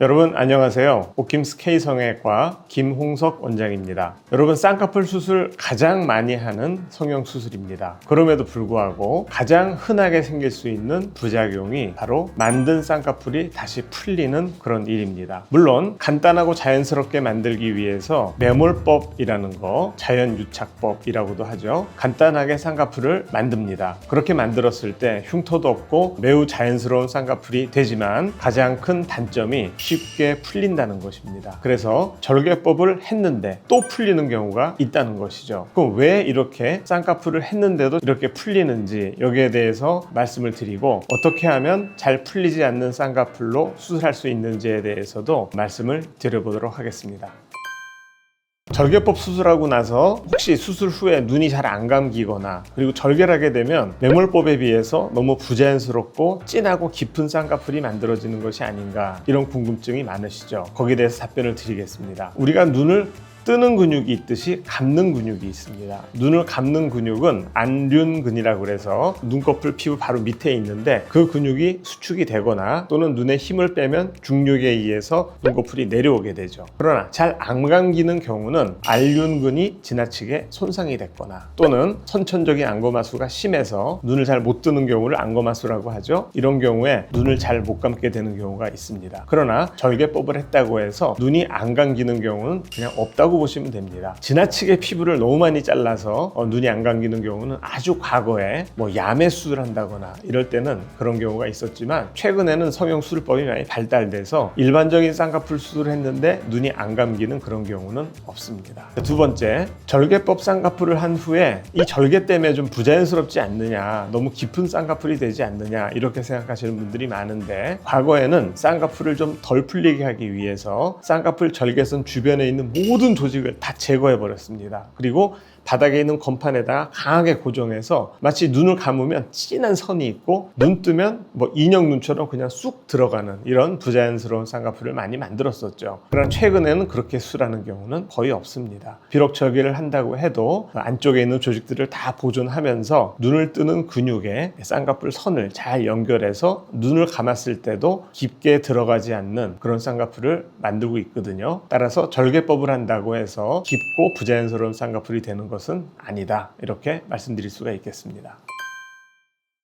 여러분 안녕하세요. 오킴스 K성형외과 김홍석 원장입니다. 여러분 쌍꺼풀 수술 가장 많이 하는 성형 수술입니다. 그럼에도 불구하고 가장 흔하게 생길 수 있는 부작용이 바로 만든 쌍꺼풀이 다시 풀리는 그런 일입니다. 물론 간단하고 자연스럽게 만들기 위해서 매몰법이라는 거 자연 유착법이라고도 하죠. 간단하게 쌍꺼풀을 만듭니다. 그렇게 만들었을 때 흉터도 없고 매우 자연스러운 쌍꺼풀이 되지만 가장 큰 단점이 쉽게 풀린다는 것입니다. 그래서 절개법을 했는데 또 풀리는 경우가 있다는 것이죠. 그럼 왜 이렇게 쌍꺼풀을 했는데도 이렇게 풀리는지 여기에 대해서 말씀을 드리고 어떻게 하면 잘 풀리지 않는 쌍꺼풀로 수술할 수 있는지에 대해서도 말씀을 드려보도록 하겠습니다. 절개법 수술하고 나서 혹시 수술 후에 눈이 잘 안 감기거나 그리고 절개를 하게 되면 매몰법에 비해서 너무 부자연스럽고 진하고 깊은 쌍꺼풀이 만들어지는 것이 아닌가 이런 궁금증이 많으시죠. 거기에 대해서 답변을 드리겠습니다. 우리가 눈을 뜨는 근육이 있듯이 감는 근육이 있습니다. 눈을 감는 근육은 안륜근이라고 그래서 눈꺼풀 피부 바로 밑에 있는데 그 근육이 수축이 되거나 또는 눈에 힘을 빼면 중력에 의해서 눈꺼풀이 내려오게 되죠. 그러나 잘 안 감기는 경우는 안륜근이 지나치게 손상이 됐거나 또는 선천적인 안검하수가 심해서 눈을 잘 못 뜨는 경우를 안검하수라고 하죠. 이런 경우에 눈을 잘 못 감게 되는 경우가 있습니다. 그러나 절개법을 했다고 해서 눈이 안 감기는 경우는 그냥 없다고 보시면 됩니다. 지나치게 피부를 너무 많이 잘라서 어, 눈이 안 감기는 경우는 아주 과거에 뭐 야매 수술을 한다거나 이럴 때는 그런 경우가 있었지만 최근에는 성형 수술법이 많이 발달돼서 일반적인 쌍꺼풀 수술을 했는데 눈이 안 감기는 그런 경우는 없습니다. 두 번째, 절개법 쌍꺼풀을 한 후에 이 절개 때문에 좀 부자연스럽지 않느냐, 너무 깊은 쌍꺼풀이 되지 않느냐 이렇게 생각하시는 분들이 많은데 과거에는 쌍꺼풀을 좀 덜 풀리게 하기 위해서 쌍꺼풀 절개선 주변에 있는 모든 조직을 다 제거해 버렸습니다. 그리고 바닥에 있는 건판에다가 강하게 고정해서 마치 눈을 감으면 진한 선이 있고 눈 뜨면 뭐 인형 눈처럼 그냥 쑥 들어가는 이런 부자연스러운 쌍꺼풀을 많이 만들었었죠. 그러나 최근에는 그렇게 수술하는 경우는 거의 없습니다. 비록 절개를 한다고 해도 그 안쪽에 있는 조직들을 다 보존하면서 눈을 뜨는 근육에 쌍꺼풀 선을 잘 연결해서 눈을 감았을 때도 깊게 들어가지 않는 그런 쌍꺼풀을 만들고 있거든요. 따라서 절개법을 한다고 해서 깊고 부자연스러운 쌍꺼풀이 되는 것은 아니다. 이렇게 말씀드릴 수가 있겠습니다.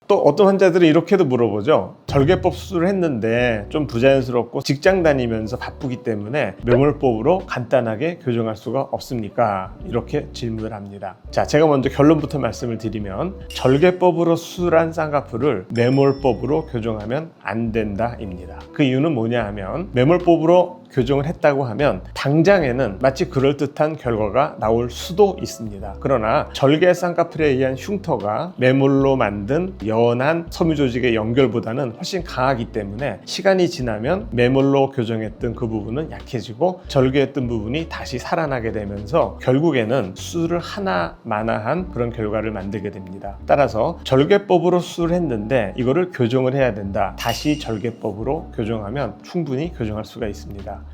또 어떤 환자들은 이렇게도 물어보죠. 절개법 수술을 했는데 좀 부자연스럽고 직장 다니면서 바쁘기 때문에 매몰법으로 간단하게 교정할 수가 없습니까? 이렇게 질문을 합니다. 자, 제가 먼저 결론부터 말씀을 드리면 절개법으로 수술한 쌍꺼풀을 매몰법으로 교정하면 안 된다입니다. 그 이유는 뭐냐 하면 매몰법으로 교정을 했다고 하면 당장에는 마치 그럴듯한 결과가 나올 수도 있습니다. 그러나 절개 쌍꺼풀에 의한 흉터가 매몰로 만든 연한 섬유 조직의 연결보다는 훨씬 강하기 때문에 시간이 지나면 매몰로 교정했던 그 부분은 약해지고 절개했던 부분이 다시 살아나게 되면서 결국에는 수술을 하나 마나한 그런 결과를 만들게 됩니다. 따라서 절개법으로 수술했는데 이거를 교정을 해야 된다. 다시 절개법으로 교정하면 충분히 교정할 수가 있습니다.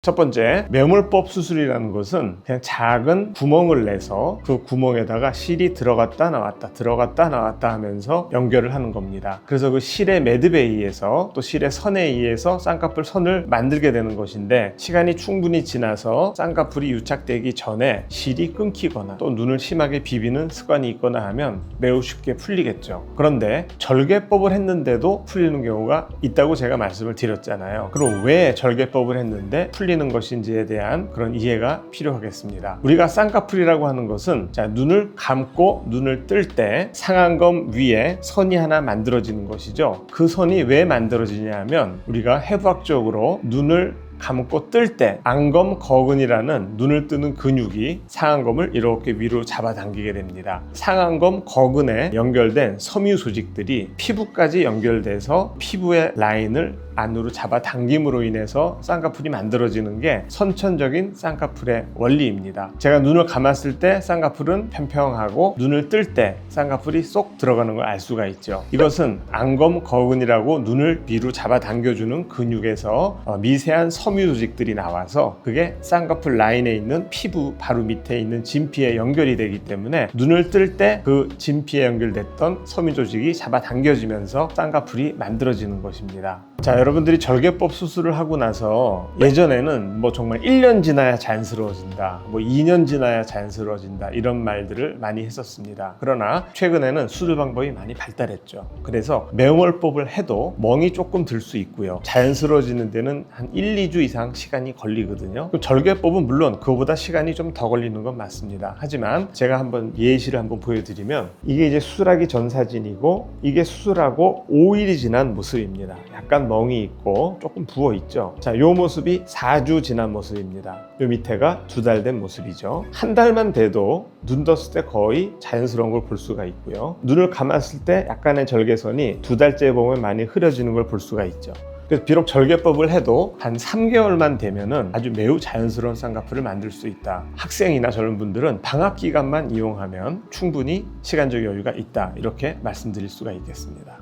첫 번째, 매몰법 수술이라는 것은 그냥 작은 구멍을 내서 그 구멍에다가 실이 들어갔다 나왔다, 들어갔다 나왔다 하면서 연결을 하는 겁니다. 그래서 그 실의 매듭에 의해서 또 실의 선에 의해서 쌍꺼풀 선을 만들게 되는 것인데 시간이 충분히 지나서 쌍꺼풀이 유착되기 전에 실이 끊기거나 또 눈을 심하게 비비는 습관이 있거나 하면 매우 쉽게 풀리겠죠. 그런데 절개법을 했는데도 풀리는 경우가 있다고 제가 말씀을 드렸잖아요. 그럼 왜 절개법을 했는데 풀 리는 것인지에 대한 그런 이해가 필요하겠습니다. 우리가 쌍꺼풀이라고 하는 것은 자, 눈을 감고 눈을 뜰 때 상안검 위에 선이 하나 만들어지는 것이죠. 그 선이 왜 만들어지냐 하면 우리가 해부학적으로 눈을 감고 뜰 때 안검 거근이라는 눈을 뜨는 근육이 상안검을 이렇게 위로 잡아당기게 됩니다. 상안검 거근에 연결된 섬유 조직들이 피부까지 연결돼서 피부의 라인을 안으로 잡아당김으로 인해서 쌍꺼풀이 만들어지는 게 선천적인 쌍꺼풀의 원리입니다. 제가 눈을 감았을 때 쌍꺼풀은 평평하고 눈을 뜰 때 쌍꺼풀이 쏙 들어가는 걸 알 수가 있죠. 이것은 안검 거근이라고 눈을 위로 잡아당겨주는 근육에서 어, 미세한 섬유 조직들이 나와서 그게 쌍꺼풀 라인에 있는 피부 바로 밑에 있는 진피에 연결이 되기 때문에 눈을 뜰 때 그 진피에 연결됐던 섬유 조직이 잡아당겨지면서 쌍꺼풀이 만들어지는 것입니다. 자, 여러분들이 절개법 수술을 하고 나서 예전에는 뭐 정말 1년 지나야 자연스러워진다, 뭐 2년 지나야 자연스러워진다 이런 말들을 많이 했었습니다. 그러나 최근에는 수술 방법이 많이 발달했죠. 그래서 매월법을 해도 멍이 조금 들 수 있고요. 자연스러워지는 데는 한 1, 2주 이상 시간이 걸리거든요. 절개법은 물론 그거보다 시간이 좀 더 걸리는 건 맞습니다. 하지만 제가 한번 예시를 한번 보여드리면 이게 이제 수술하기 전 사진이고 이게 수술하고 5일이 지난 모습입니다. 약간 멍이 있고 조금 부어 있죠. 자, 이 모습이 4주 지난 모습입니다. 이 밑에가 두 달 된 모습이죠. 한 달만 돼도 눈 떴을 때 거의 자연스러운 걸 볼 수가 있고요. 눈을 감았을 때 약간의 절개선이 두 달째 보면 많이 흐려지는 걸 볼 수가 있죠. 그래서 비록 절개법을 해도 한 3개월만 되면은 아주 매우 자연스러운 쌍꺼풀을 만들 수 있다. 학생이나 젊은 분들은 방학 기간만 이용하면 충분히 시간적 여유가 있다. 이렇게 말씀드릴 수가 있겠습니다.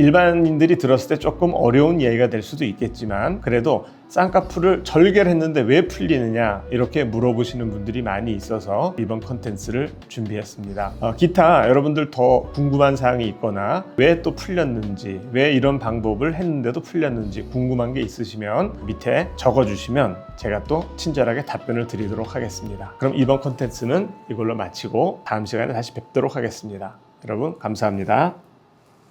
일반인들이 들었을 때 조금 어려운 이야기가 될 수도 있겠지만 그래도 쌍꺼풀을 절개를 했는데 왜 풀리느냐 이렇게 물어보시는 분들이 많이 있어서 이번 컨텐츠를 준비했습니다. 어, 기타 여러분들 더 궁금한 사항이 있거나 왜 또 풀렸는지 왜 이런 방법을 했는데도 풀렸는지 궁금한 게 있으시면 밑에 적어주시면 제가 또 친절하게 답변을 드리도록 하겠습니다. 그럼 이번 컨텐츠는 이걸로 마치고 다음 시간에 다시 뵙도록 하겠습니다. 여러분 감사합니다.